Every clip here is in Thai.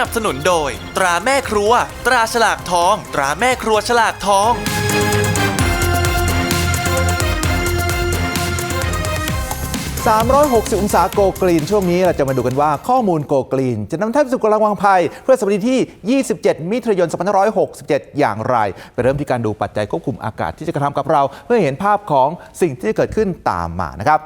นับสนุนโดย ตราแม่ครัว ตราฉลากทอง ตราแม่ครัวฉลากทอง 360 องศาโกกรีน ช่วงนี้เราจะมาดูกันว่าข้อมูลโกกรีน จะนำท่านไปสู่กำลังวางภัย เพื่อสวัสดีที่ 27 มิถุนายน 2567 อย่างไร ไปเริ่มที่การดูปัจจัยควบคุมอากาศที่จะกระทำกับเรา เพื่อเห็นภาพของสิ่งที่จะเกิดขึ้นตามมานะครับ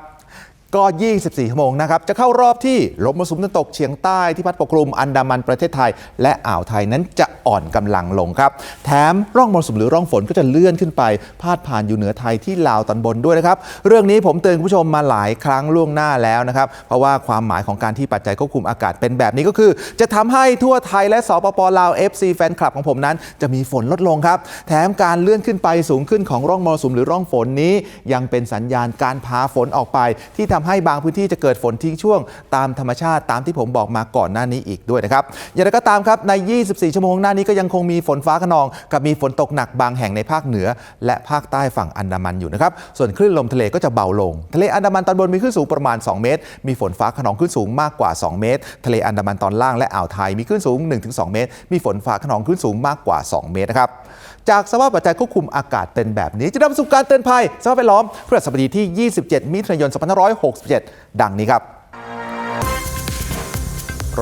ก็ 24 ชั่วโมงนะครับ จะเข้ารอบที่ลมมรสุมตะวันตกเฉียงใต้ที่พัดปกคลุมอันดามันประเทศไทย และอ่าวไทยนั้นจะ อ่อนกำลังลงครับ แถมร่องมรสุมหรือร่องฝนก็จะเลื่อนขึ้นไป พาดผ่านอยู่เหนือไทยที่ลาวตอนบนด้วยนะครับ เรื่องนี้ผมเตือนคุณผู้ชมมาหลายครั้งล่วงหน้าแล้วนะครับ เพราะว่าความหมายของการที่ปัจจัยควบคุมอากาศเป็นแบบนี้ก็คือ จะทำให้ทั่วไทยและสปปลาว FC แฟนคลับของผมนั้น จะมีฝนลดลงครับ แถมการเลื่อนขึ้นไปสูงขึ้นของร่องมรสุมหรือร่องฝนนี้ ยังเป็นสัญญาณการพาฝนออกไป ที่ทำให้บางพื้นที่จะเกิดฝนทิ้งช่วง ตามธรรมชาติตามที่ผมบอกมาก่อนหน้านี้อีกด้วยนะครับอย่างไรก็ตามครับใน 24 ชั่วโมงหน้านี้ก็ยังคงมีฝนฟ้าขนอง กับมีฝนตกหนักบางแห่งในภาคเหนือ และภาคใต้ฝั่งอันดามันอยู่นะครับ ส่วนคลื่นลมทะเลก็จะเบาลง ทะเลอันดามันตอนบนมีคลื่นสูงประมาณ 2 เมตร มีฝนฟ้าขนองคลื่นสูงมากกว่า 2 เมตร ทะเลอันดามันตอนล่างและอ่าวไทยมีคลื่นสูง 1-2 เมตร มีฝนฟ้าขนองคลื่นสูงมากกว่า 2 เมตรนะครับ จากสภาพปัจจัยควบคุมอากาศเป็นแบบนี้ จะนำสู่การเตือนภัยสภาพแวดล้อมเพื่อสัปดาห์ที่ 27 มิถุนายน 2567 ดังนี้ครับ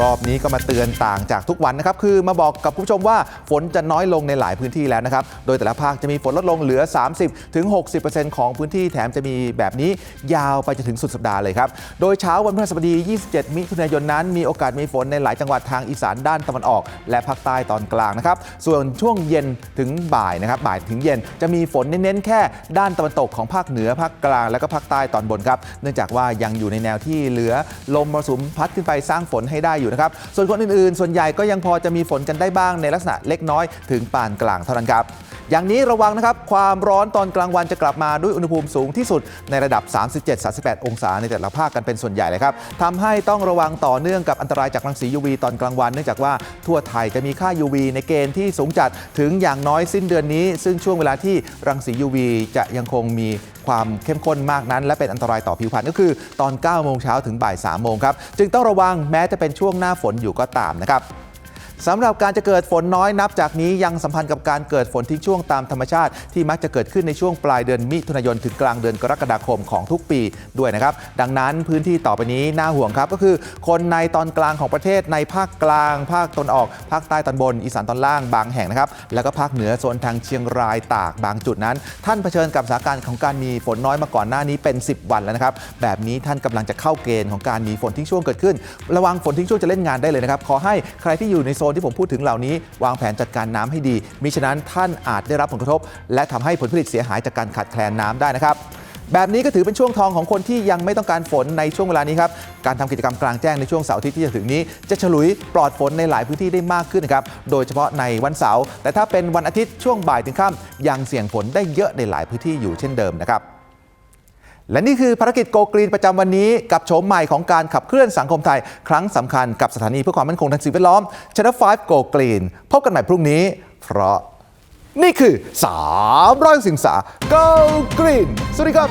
รอบนี้ก็มาเตือนต่างจากทุกวันนะครับ คือมาบอกกับคุณผู้ชมว่าฝนจะน้อยลงในหลายพื้นที่แล้วนะครับ โดยแต่ละภาคจะมีฝนลดลงเหลือ 30ถึง60%ของพื้นที่แถมจะมีแบบนี้ยาวไปจนถึงสุดสัปดาห์เลยครับ โดยเช้าวันพฤหัสบดี 27 มิถุนายนนั้น มีโอกาสมีฝนในหลายจังหวัดทางอีสานด้านตะวันออก และภาคใต้ตอนกลางนะครับ ส่วนช่วงเย็นถึงบ่ายนะครับ บ่ายถึงเย็นจะมีฝนเน้นๆแค่ด้านตะวันตกของภาคเหนือภาคกลางและก็ภาคใต้ตอนบนครับ เนื่องจากว่ายังอยู่ในแนวที่เหลือลมมรสุมพัดขึ้นไปสร้างฝนให้ได้อยู่อยู่นะครับ ส่วนคนอื่นๆ ส่วนใหญ่ก็ยังพอจะมีฝนกันได้บ้างในลักษณะเล็กน้อยถึงปานกลางเท่านั้นครับ อย่างนี้ระวังนะครับความร้อนตอนกลางวันจะกลับมาด้วยอุณหภูมิสูงที่สุดในระดับ 37-38 องศาในแต่ละภาคกันเป็นส่วนใหญ่เลยครับทำให้ต้องระวังต่อเนื่องกับอันตรายจากรังสี UV ตอนกลางวัน เนื่องจากว่าทั่วไทยจะมีค่า UV ในเกณฑ์ที่สูงจัดถึงอย่างน้อยสิ้นเดือนนี้ ซึ่งช่วงเวลาที่รังสี UV จะยังคงมีความเข้มข้นมากนั้น และเป็นอันตรายต่อผิวพรรณก็คือตอน 9 โมงเช้าถึงบ่าย 3 โมงครับจึงต้องระวังแม้จะเป็นช่วงหน้าฝนอยู่ก็ตามนะครับ สำหรับการจะเกิดฝนน้อยนับจากนี้ยังสัมพันธ์กับการเกิดฝนทิ้งช่วงตามธรรมชาติ ที่มักจะเกิดขึ้นในช่วงปลายเดือนมิถุนายนถึงกลางเดือนกรกฎาคมของทุกปีด้วยนะครับ ดังนั้นพื้นที่ต่อไปนี้น่าห่วงครับก็คือ คนในตอนกลางของประเทศในภาคกลาง ภาคตนออกภาคใต้ตอนบน อีสานตอนล่างบางแห่งนะครับแล้วก็ภาคเหนือโซนทางเชียงรายตากบางจุดนั้น ท่านเผชิญกับสถานการณ์ของการมีฝนน้อยมาก่อนหน้านี้เป็น 10 วันแล้วนะครับแบบนี้ท่านกำลังจะเข้าเกณฑ์ของการมีฝนทิ้งช่วงเกิดขึ้น ระวังฝนทิ้งช่วงจะเล่นงานได้เลยนะครับขอให้ใครที่อยู่ในโซนที่ผมพูดถึงเหล่านี้ วางแผนจัดการน้ำให้ดีมิฉะนั้นท่านอาจได้รับผลกระทบ และทำให้ผลผลิตเสียหายจากการขาดแคลนน้ำได้นะครับแบบนี้ก็ถือเป็นช่วงทองของคนที่ยังไม่ต้องการฝนในช่วงเวลานี้ครับ การทำกิจกรรมกลางแจ้งในช่วงเสาร์อาทิตย์ที่จะถึงนี้ จะฉลุยปลอดฝนในหลายพื้นที่ได้มากขึ้นนะครับ โดยเฉพาะในวันเสาร์ แต่ถ้าเป็นวันอาทิตย์ช่วงบ่ายถึงค่ำยังเสี่ยงฝนได้เยอะในหลายพื้นที่อยู่เช่นเดิมนะครับ และนี่คือภารกิจโกกรีนประจำวันนี้กับโฉมใหม่ของการขับเคลื่อนสังคมไทย ครั้งสำคัญกับสถานีเพื่อความมั่นคงทางสิ่งแวดล้อม Channel 5 Go Green พบกันใหม่พรุ่งนี้ เพราะนี่คือ 300สิงสา Go Green สวัสดีครับ